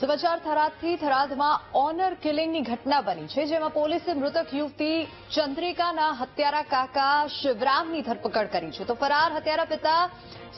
સમાચાર થરાદથી થરાદમાં ઓનર કિલિંગની ઘટના બની છે, જેમાં પોલીસે મૃતક યુવતી ચંદ્રિકાના હત્યારા કાકા શિવરામની ધરપકડ કરી છે. તો ફરાર હત્યારા પિતા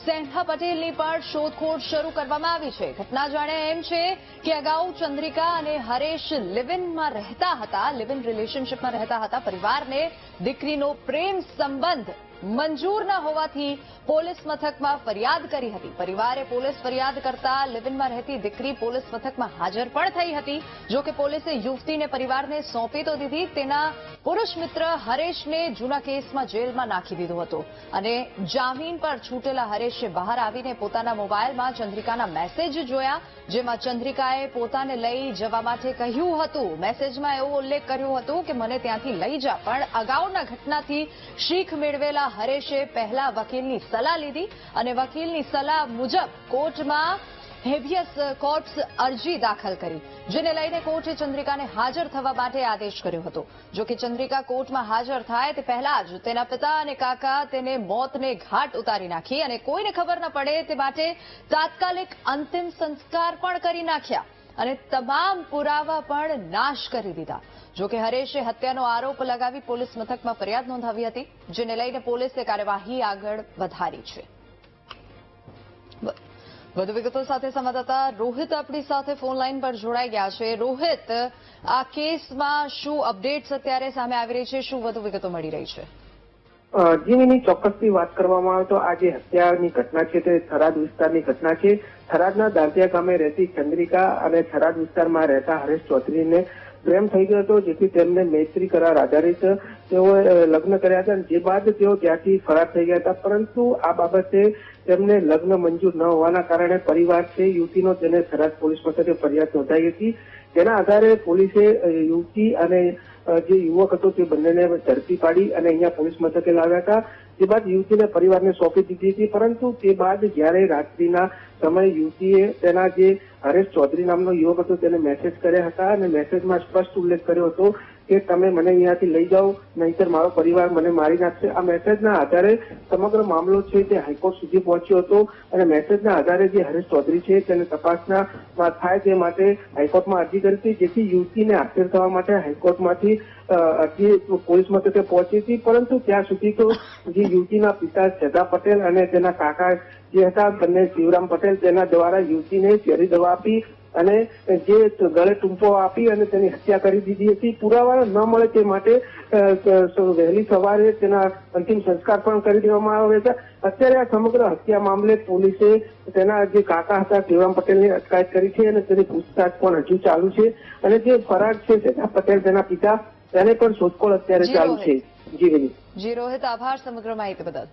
સેન્હા પટેલની પણ શોધખોળ શરૂ કરવામાં આવી છે. ઘટના જાણે એમ છે કે અગાઉ ચંદ્રિકા અને હરેશ લિવિનમાં રહેતા હતા, લિવિન રિલેશનશીપમાં રહેતા હતા. પરિવારને દીકરીનો પ્રેમ સંબંધ મંજૂર ન હોવાથી પોલીસ મથકમાં ફરિયાદ કરી હતી. પરિવારે પોલીસ ફરિયાદ કરતા લિવિનમાં રહેતી દીકરી પોલીસ મથકમાં હાજર પણ થઈ હતી. જો કે પોલીસે યુવતીને પરિવારને સોંપી તો દીધી, તેના પુરુષ મિત્ર હરેશને જૂના કેસમાં જેલમાં નાખી દીધો હતો. અને જામીન પર છૂટેલા હરેશે બહાર આવીને પોતાના મોબાઈલમાં ચંદ્રિકાના મેસેજ જોયા, જેમાં ચંદ્રિકાએ પોતાને લઈ જવા માટે કહ્યું હતું. મેસેજમાં એવો ઉલ્લેખ કર્યો હતો કે, મને ત્યાંથી લઈ જા, પણ અગાઉના ઘટનાથી શીખ મેળવેલા હરેશે પહેલા વકીલની સલાહ લીધી અને વકીલની સલાહ મુજબ કોર્ટમાં હેબિયસ કોર્ટ્સ અરજી દાખલ કરી, જેને લઈને કોર્ટે ચંદ્રિકાને હાજર થવા માટે આદેશ કર્યો હતો. જો કે ચંદ્રિકા કોર્ટમાં હાજર થાય તે પહેલા જ તેના પિતા અને કાકા તેને મોતને ઘાટ ઉતારી નાખી અને કોઈને ખબર ન પડે તે માટે તાત્કાલિક અંતિમ સંસ્કાર પણ કરી નાખ્યા. અને તમામ પુરાવા પણ નાશ કરી દીધા. જોકે હરેશે હત્યાનો આરોપ લગાવી પોલીસ મથકમાં ફરિયાદ નોંધાવી હતી, જેને લઈને પોલીસે કાર્યવાહી આગળ વધારી છે. વધુ વિગતો સાથે સંવાદદાતા રોહિત આપણી સાથે ફોન લાઈન પર જોડાઈ ગયા છે. રોહિત, આ કેસમાં શું અપડેટ્સ અત્યારે સામે આવી રહી છે? શું વધુ વિગતો મળી રહી છે? જીવીની ચોક્કસથી વાત કરવામાં આવે તો આ જે હત્યાની ઘટના છે તે થરાદ વિસ્તારની ઘટના છે. થરાદના દાંતિયા ગામે રહેતી ચંદ્રિકા અને થરાદ વિસ્તારમાં રહેતા હરેશ ચૌધરીને પ્રેમ થઈ ગયો હતો જેથી તેમને મૈત્રી કરાર આધારિત તેઓએ અ, લગ્ન કર્યા હતા જે બાદ તેઓ ત્યાંથી ફરાર થઈ ગયા હતા. પરંતુ આ બાબતે તેમને લગ્ન મંજૂર ન હોવાના કારણે પરિવાર છે યુવતીનો તેને થરાદ પોલીસ મથકે ફરિયાદ નોંધાઈ હતી. તેના આધારે પોલીસે યુવતી અને જે યુવક હતો તે બંનેને ઝડપી પાડી અને અહીંયા પોલીસ મથકે લાવ્યા હતા. તે બાદ યુવતીને પરિવારને સોંપી દીધી હતી, પરંતુ તે બાદ જ્યારે રાત્રિના સમયે યુવતીએ તેના જે હરેશ ચૌધરી નામનો યુવક હતો તેને મેસેજ કર્યા હતા અને મેસેજમાં સ્પષ્ટ ઉલ્લેખ કર્યો હતો કે તમે મને અહીંયાથી લઈ જાઓ, નહીંતર મારો પરિવાર મને મારી નાખશે. આ મેસેજના આધારે સમગ્ર મામલો છે તે હાઈકોર્ટ સુધી પહોંચ્યો હતો અને મેસેજના આધારે જે હરેશ ચૌધરી છે તેને તપાસના થાય તે માટે હાઈકોર્ટમાં અરજી કરી હતી, જેથી યુવતીને હાજર થવા માટે હાઈકોર્ટમાંથી અરજી પોલીસ મથકે પહોંચી હતી. પરંતુ ત્યાં સુધી તો જે યુવતીના પિતા સદા પટેલ અને તેના કાકા જે હતા, બંને શિવરામ પટેલ, તેના દ્વારા યુવતીને ઝેરી દવા આપી અને જે ગળે ટૂંપો આપી અને તેની હત્યા કરી દીધી હતી. પુરાવા ન મળે તે માટે વહેલી સવારે તેના અંતિમ સંસ્કાર પણ કરી દેવામાં આવ્યા હતા અત્યારે આ સમગ્ર હત્યા મામલે પોલીસે તેના જે કાકા હતા શિવરામ પટેલની અટકાયત કરી છે અને તેની પૂછતાછ પણ હજુ ચાલુ છે. અને જે ફરાર છે તેના પટેલ તેના પિતા તેને પણ શોધખોળ અત્યારે ચાલુ છે. જી જી રોહિત આભાર સમગ્ર માહિતી બદલ.